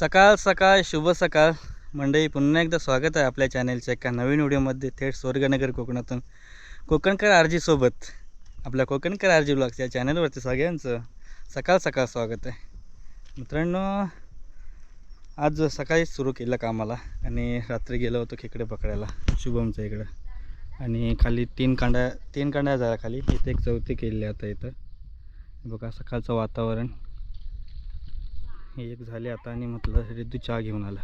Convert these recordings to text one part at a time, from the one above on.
सकाळ सकाळ शुभ सकाळ. मंडळी पुन्हा एकदा स्वागत आहे आपल्या चॅनेलच्या एका नवीन व्हिडिओमध्ये थेट स्वर्गनगर कोकणातून. कोकणकर आरजीसोबत आपल्या कोकणकर आरजी ब्लॉग्स या चॅनलवरती सगळ्यांचं सकाळ सकाळ स्वागत आहे. मित्रांनो आज सकाळीच सुरू केलं कामाला आणि रात्री गेलो होतो खेकडे पकडायला शुभमच्या इकडं. आणि खाली तीन कांड्या तीन कांड्या झाल्या खाली इथे एक चौथी केली आता इथं. बघा सकाळचं वातावरण. हे एक झाले आता आणि म्हटलं रिद्धू चहा घेऊन आला.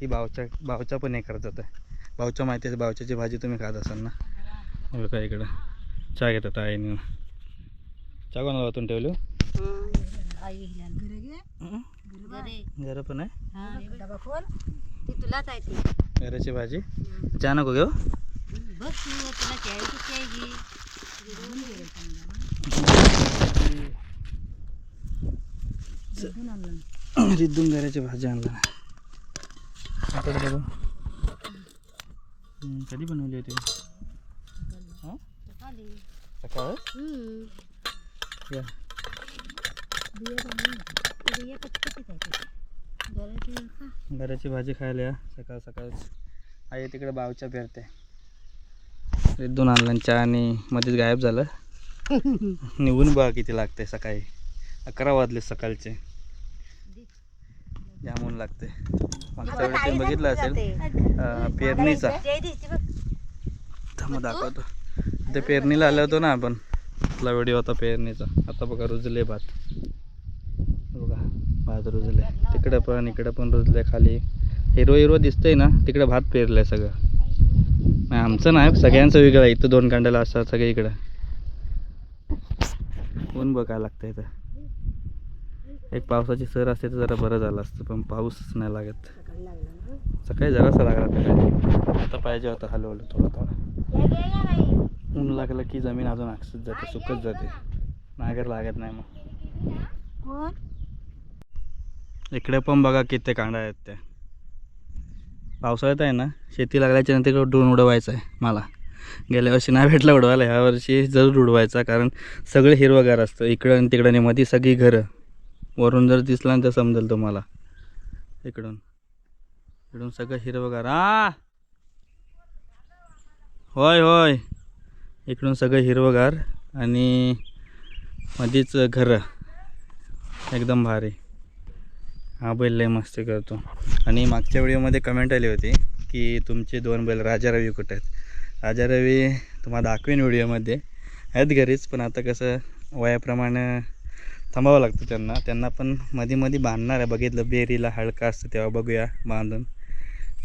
ती बावच्या बावच्या पण हे करत आहे बावच्या माहिती आहे बावच्याची भाजी तुम्ही खात असाल ना? बघा इकडं. चहा घेतात आईने. चहा कोणाला वाचून ठेवलो? घरं पण आहे? तुलाच आहे ती. घराची भाजी? चहा नको घेऊ? बघ घे रिद्धून घराची भाजी आणला कधी बनवली होती हां? सकाळ. या. घराची भाजी खायला या. सकाळ सकाळच. आई तिकडे बावच्या पेरते. रिद्धून आणलं आणि चहा आणि मध्येच गायब झालं. निघून बघा किती लागते सकाळी. अकरा वाजले सकाळचे. जाम ऊन लागते. मागच्या वेळेस तुम्ही बघितलं असेल पेरणीचा. थांबा दाखवतो. ते पेरणीला आलो होतो ना आपण. आपला व्हिडिओ होता पेरणीचा. आता बघा रुजले भात. बघा भात रुजले. तिकडं पण इकडं पण रुजले खाली. हिरो हिरो दिसतंय ना तिकडं भात पेरलंय सगळं. नाही आमचं नाही सगळ्यांचं वेगळं आहे. इथं दोन कांड्याला असतात सगळे इकडं. ऊन बघायला लागतं इथं. एक पावसाची सर असते तर जरा बरं झालं असतं पण पाऊसच नाही लागत. सकाळी जरासा लागला आता आता पाहिजे होता हलवलं थोडं थोडं. ऊन लागलं की जमीन अजून आकसत जाते सुकत जाते. नागर लागत नाही मग. इकडे पण बघा किती कांडा आहेत त्या. पावसाळ्यात आहे ना शेती लागल्याच्या नंतर ड्रोन उडवायचा आहे मला. गेल्या वर्षी नाही भेटला उडवायला ह्या वर्षी जरूर उडवायचा कारण सगळं हिरवगार असतं इकडं आणि तिकडं आणि मध्ये सगळी घरं. वरून जर दिसला ना तर समजेल तुम्हाला. इकडून. इकडून सगळं हिरवगार. आ! होय होय. इकडून सगळं हिरवगार आणि मध्येच घरं. एकदम भारी. हा बैल लय मस्ती करतो आणि मागच्या व्हिडिओमध्ये कमेंट आली होती की तुमचे दोन बैल राजा रवी कुठे आहेत? राजा रवी तुम्हाला दाखवेन व्हिडिओमध्ये. आहेत घरीच पण आता कसं वयाप्रमाणे थांबावं लागतं त्यांना. त्यांना पण मध्ये मध्ये बांधणार आहे. बघितलं बेरीला हलका असतं तेव्हा बघूया बांधून.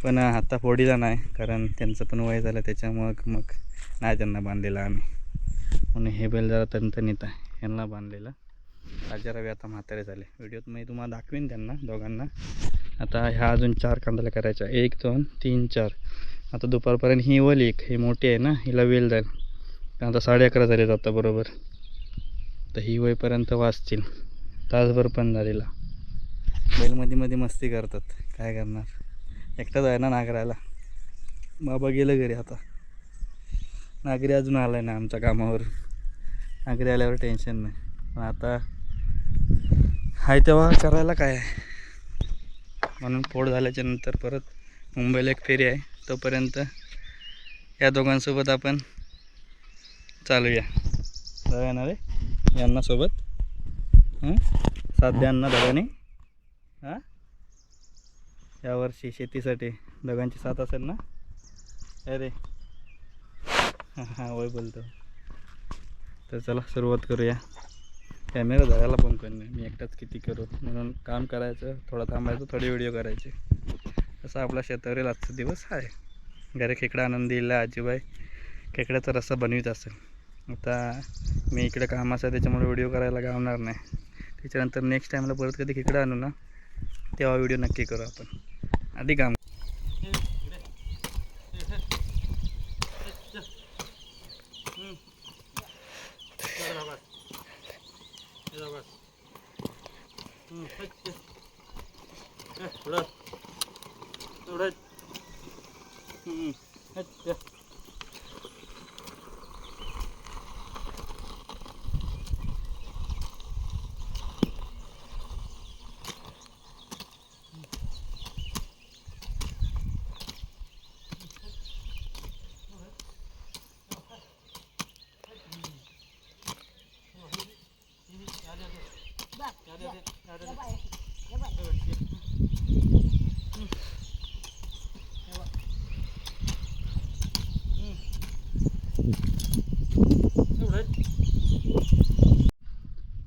पण हाता फोडीला नाही कारण त्यांचं पण वय झालं त्याच्यामुळं मग नाही त्यांना बांधलेलं आम्ही. म्हणून हे बैल जरा तणतणीत आहे. यांना बांधलेलं. राजा रवी आता म्हातारे झाले. व्हिडिओत मी तुम्हाला दाखवीन त्यांना दोघांना. आता ह्या अजून चार कांदाला करायच्या. एक दोन तीन चार. आता दुपारपर्यंत ही वल एक. ही मोठी आहे ना. हिला वेल जाईल. आता साडे अकरा झाले जातं बरोबर. तर ही वयपर्यंत वाचतील. तासभर पण झालेला. बैलमध्ये मध्ये मस्ती करतात. काय करणार? एकटाच आहे ना नागराला बाबा गेलं घरी आता. नागरी अजून आला आहे ना आमच्या कामावर. नागरी आल्यावर टेन्शन नाही. पण आता हाय तेव्हा करायला काय आहे? म्हणून पोट झाल्याच्यानंतर परत मुंबईला एक फेरी आहे. तोपर्यंत या दोघांसोबत आपण चालूया. जाऊया ना रे? यांना सोबत हां साथ द्या हां? यावर्षी शेतीसाठी दोघांची साथ असेल ना? अरे. हां हां वय बोलतो. तर चला सुरुवात करूया. कॅमेरा धरायला पण कोण नाही मी एकटाच किती करू? म्हणून काम करायचं थोडं थांबायचं थोडे व्हिडिओ करायचे. असा आपला शेतावरील आजचा दिवस आहे. घरी खेकडा आणून दिला आजीबाई खेकड्याचा रस्सा बनवीत असेल. आता मी इकडे कामाचा त्याच्यामुळे व्हिडिओ करायला गावणार नाही. त्याच्यानंतर नेक्स्ट टाईमला परत कधी इकडे आणू ना तेव्हा व्हिडिओ नक्की करू आपण. आधी काम. उडत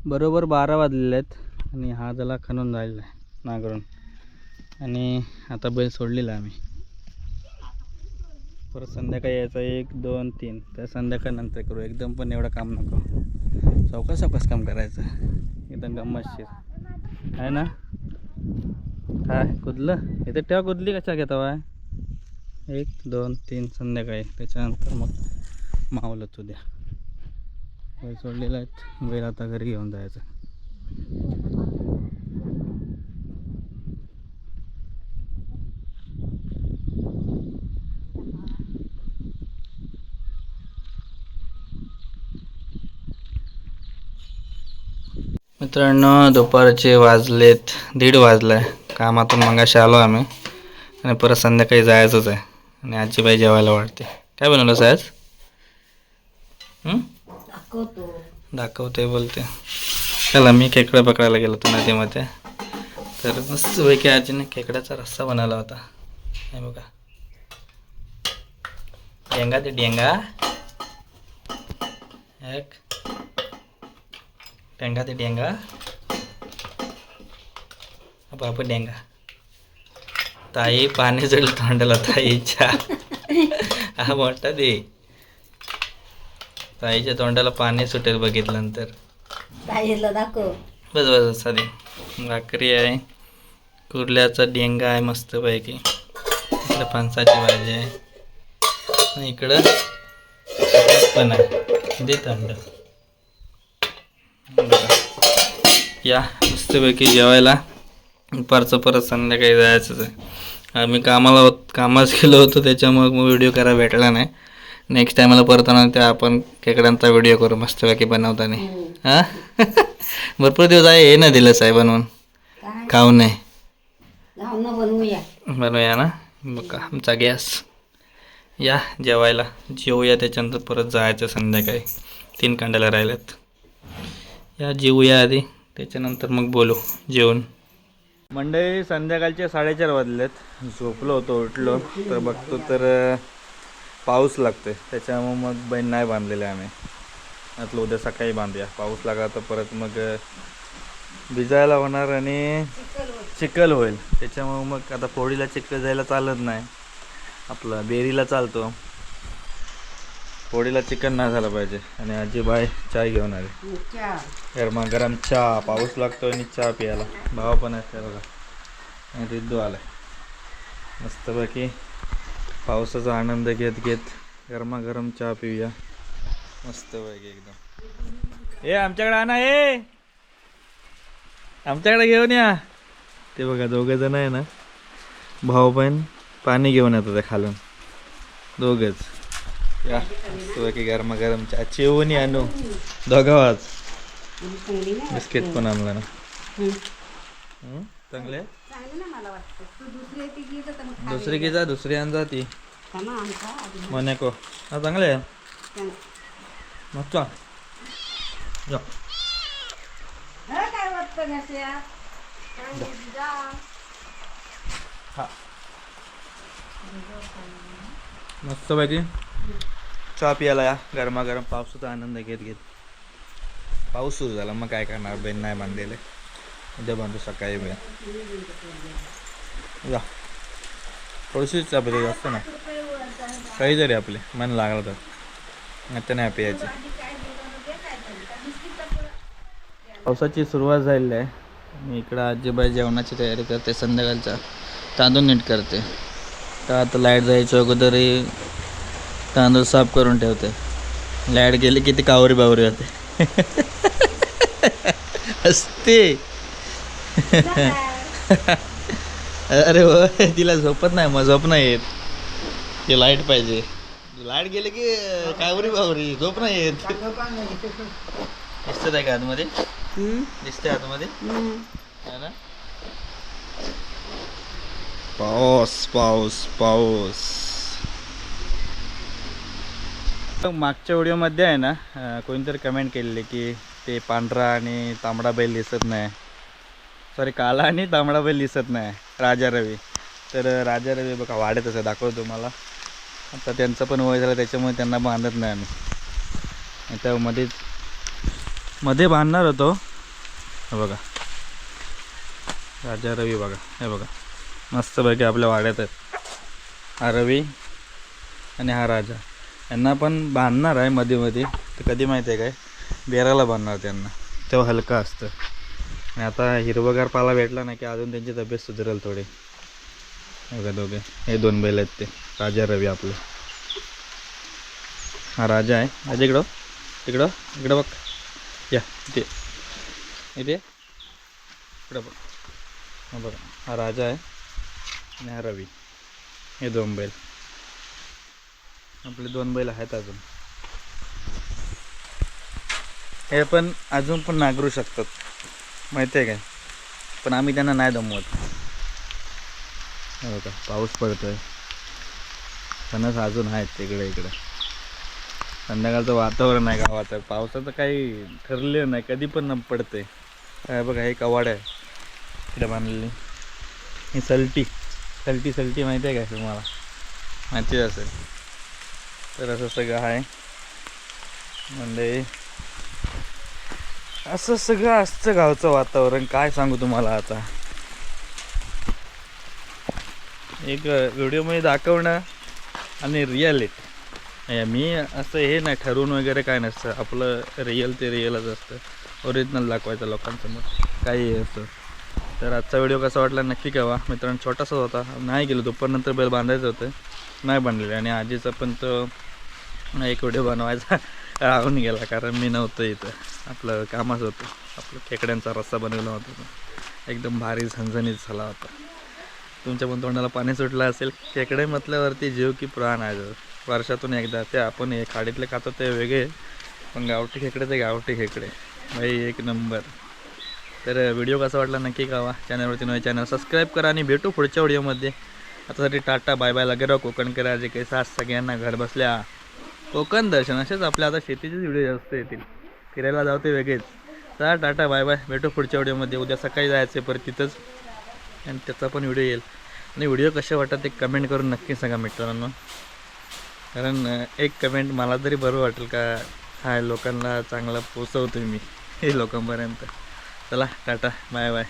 बरोबर बारा वाजलेले आहेत आणि हा जला खणून जायला आहे नांगरून. आणि आता बैल सोडलेला आम्ही. परत संध्याकाळी यायचं एक दोन तीन. तर संध्याकाळ नंतर करू. एकदम पण एवढं काम नको. चौकस चौकस काम करायचं. एकदम गमतशीर. आहे ना? काय कुदलं? इथे ठेवा कुदली कशा घेता वाय एक दोन तीन संध्याकाळी. त्याच्यानंतर मग मावलं तू द्या बैल सोडलेला आहेत. बैल आता घरी घेऊन जायचं. मित्रांनो दुपारचे वाजलेत दीड वाजलाय. कामातून मगाशी आलो आम्ही. आणि परत संध्याकाळी जायचंच आहे. आणि आजीबाई जेवायला वाटते काय बनवलं साहेब? हं? दाखवतो. दाखवते बोलते चला मी खेकडा पकडायला गेलो होतो नदीमध्ये. तर मस्त पैकी आजीने खेकड्याचा रस्सा बनवला होता. हे बघा. डेंगा ते डेंगा. एक. डेंगा ते डेंगा. बाप डेंगा. ताई पाणी जळलं तोंडाला ताईच्या. हा मोठा दे. ताईच्या तोंडाला पाणी सुटेल बघितल्यानंतर. ताईला दाखव. बस बस साधी भाकरी आहे कुर्ल्याचा डेंगा आहे मस्तपैकी. इकडं फणसाची भाजी आहे. आणि इकडं पण आहे. दे थंड. या मस्तपैकी जेवायला. दुपारचं परत संध्याकाळी जायचंच आहे. आम्ही कामाला कामाच गेलो होतो त्याच्यामुळे मग व्हिडिओ करायला भेटला नाही. नेक्स्ट टायमाला परत आणून त्या आपण खेकड्यांचा व्हिडिओ करू मस्तपैकी बनवताना. हां. भरपूर दिवस आहे हे ना दिलं साहेब बनवून खाऊ नये बनवूया. बनवूया ना? बघा आमचा गॅस. या जेवायला. जेवूया त्याच्यानंतर परत जायचं संध्याकाळी. तीन कांड्याला राहिल्यात. या जेवूया आधी. त्याच्यानंतर मग बोलू. जेवण मंडळी संध्याकाळचे साडेचार वाजलेत. झोपलो होतो उठलो. तर बघतो तर पाऊस लागते त्याच्यामुळे मग बैल नाही बांधलेले आम्ही. म्हटलं उद्या सकाळी बांधूया. पाऊस लागला तर परत मग भिजायला होणार आणि चिखल होईल. त्याच्यामुळे मग आता फोडीला चिखल जायला चालत नाही. आपलं बेरीला चालतो. फोडीला चिकन नाही झालं पाहिजे. आणि आजी बाय चाय घेऊन आली. गरमा गरम चहा. पाऊस लागतो आणि चहा प्यायला. भाव पण आहे बघा. आणि रिद्धू आलाय. मस्तपैकी पावसाचा आनंद घेत घेत गरमागरम चहा पिऊया. मस्तपैकी एकदम. ए आमच्याकडे आणा ए! आमच्याकडे घेऊन या. ते बघा दोघं जण आहे ना भाऊ बहीण पाणी घेऊन येतात ते खालून. दोघंच. या मस्तपैकी गरमागरम चहा. चिवून आणू दोघावाच बिस्किट पण आणलं ना? चांगले आहे? चांगलं ना मला वाटतं. तू दुसरी ती गेलं तर मग दुसरी की जा दुसरी आण जा ती. आमचा आधी मनेको हा चांगले आहे. मग चा जा. हं, काय वाटतं. हा. मस्त पाहिजे चहा पियाला या. गरमागरम पावसाचा आनंद घेत घेत. पाऊस सुरू झाला. मग काय करणार? बेन नाही बांधलेले. उद्या बांधू सकाळी वेळ. या. थोडीशी चहा जास्त ना. काही जरी आपले मन लागलं तर. आता नाही पियाची पावसाची सुरुवात झालेली आहे. मी इकडं आजीबाई जेवणाची तयारी करते संध्याकाळचा तांदूळ नीट करते. तर आता लाइट जायच्या अगोदरही तांदूळ साफ करून ठेवते. लाइट गेली की ती कावरी बावरी होते. असते अरे हो तिला झोपत नाही मग झोप नाही येत. ते लाइट पाहिजे. लाइट गेले की कावरी बावरी झोप नाही येत. दिसत आहे का आतमध्ये? हं? दिसते आतमध्ये? ना? पाऊस पाऊस पाऊस. मागच्या व्हिडिओमध्ये आहे ना कोणीतरी कमेंट केलेली की ते पांढरा आणि तांबडा बैल दिसत नाही. सॉरी काला आणि तांबडा बैल दिसत नाही. राजा रवी. तर राजा रवी बघा वाढत असं दाखवतो तुम्हाला. आता त्यांचं पण वय झालं त्याच्यामुळे त्यांना बांधत नाही आम्ही. आता मध्येच मध्ये बांधणार होतो. हे बघा. राजा रवी बघा. हे बघा. मस्तपैकी आपल्या वाड्यात आहेत. हा रवी आणि हा राजा. यांना पण बांधणार आहे मध्ये मध्ये. तर कधी माहिती आहे काय? बेराला बांधणार त्यांना. तेव्हा हलका असतं. आणि आता हिरवगार पाला भेटला ना की अजून त्यांची तब्येत सुधरेल थोडी. हे बघा दोघे. हे दोन बैल आहेत ते. राजा रवी आपले. हा राजा आहे. राजा इकडं हो. इकडं हो. इकडं बघ. या इथे. इथे. इकडं बघ. हा बघा. हा राजा आहे आणि हा रवी. हे दोन बैल. आपले दोन बैल आहेत अजून. हे पण अजून पण नांगरू शकतात. माहिती आहे काय? पण आम्ही त्यांना नाही दमवत. हो का? पाऊस पडतोय. फणस अजून आहेत इकडे इकडं. संध्याकाळचं वातावरण आहे गावाचं पावसाचं काही ठरलेलं नाही. कधी पण न पडते काय बघा हे कवाड आहे. इकडे बांधलेली. ही सलटी. सलटी सलटी माहिती आहे काय तुम्हाला? माहिती असेल. तर असं सगळं आहे. म्हणजे असं सगळं असतं गावचं वातावरण. काय सांगू तुम्हाला आता? एक व्हिडिओमध्ये दाखवणं आणि रियालिटी मी असं हे नाही ठरवून वगैरे काय नसतं. आपलं रिअल ते रिअलच असतं. ओरिजिनल दाखवायचं लोकांसमोर. काही असतं. तर आजचा व्हिडिओ कसा वाटला नक्की कळवा. मित्रांनो छोटासा होता. नाही गेलो दुपारनंतर बैल बांधायचं होतं. नाही बांधलेलं. आणि आजीचा पण तो एक व्हिडिओ बनवायचा. राहून गेला कारण मी नव्हतं इथं. आपलं कामच होतं. आपलं खेकड्यांचा रस्सा बनवला होता एकदम भारी झणझणीत झाला होता. तुमच्या पण तोंडाला पाणी सुटलं असेल खेकडे म्हटल्यावरती जीव की प्राण आहे वर्षातून एकदा ते आपण हे खाडीतले खातो ते वेगळे. पण गावठी खेकडे ते गावठी खेकडे. भाई एक नंबर. तर व्हिडिओ कसा वाटला नक्की कळवा. चॅनलवरती नवे चॅनल सबस्क्राईब करा आणि भेटू पुढच्या व्हिडिओमध्ये. आतासाठी टाटा बाय बाय. लगे राव कोकण करा जे काही सास सगळ्यांना घर बसल्या. कोकण दर्शन असेच आपल्या आता शेतीचेच व्हिडिओ जास्त येतील. फिरायला जाऊ ते वेगळेच चला टाटा बाय बाय. भेटू पुढच्या व्हिडिओमध्ये उद्या सकाळी जायचं परत तिथंच. आणि त्याचा पण व्हिडिओ येईल. आणि व्हिडिओ कसे वाटतात ते कमेंट करून नक्की सांगा मित्रांनो. कारण एक कमेंट मला तरी बरं वाटेल का हा लोकांना चांगला पोचवतो मी. हे लोकांपर्यंत. चला टाटा बाय बाय.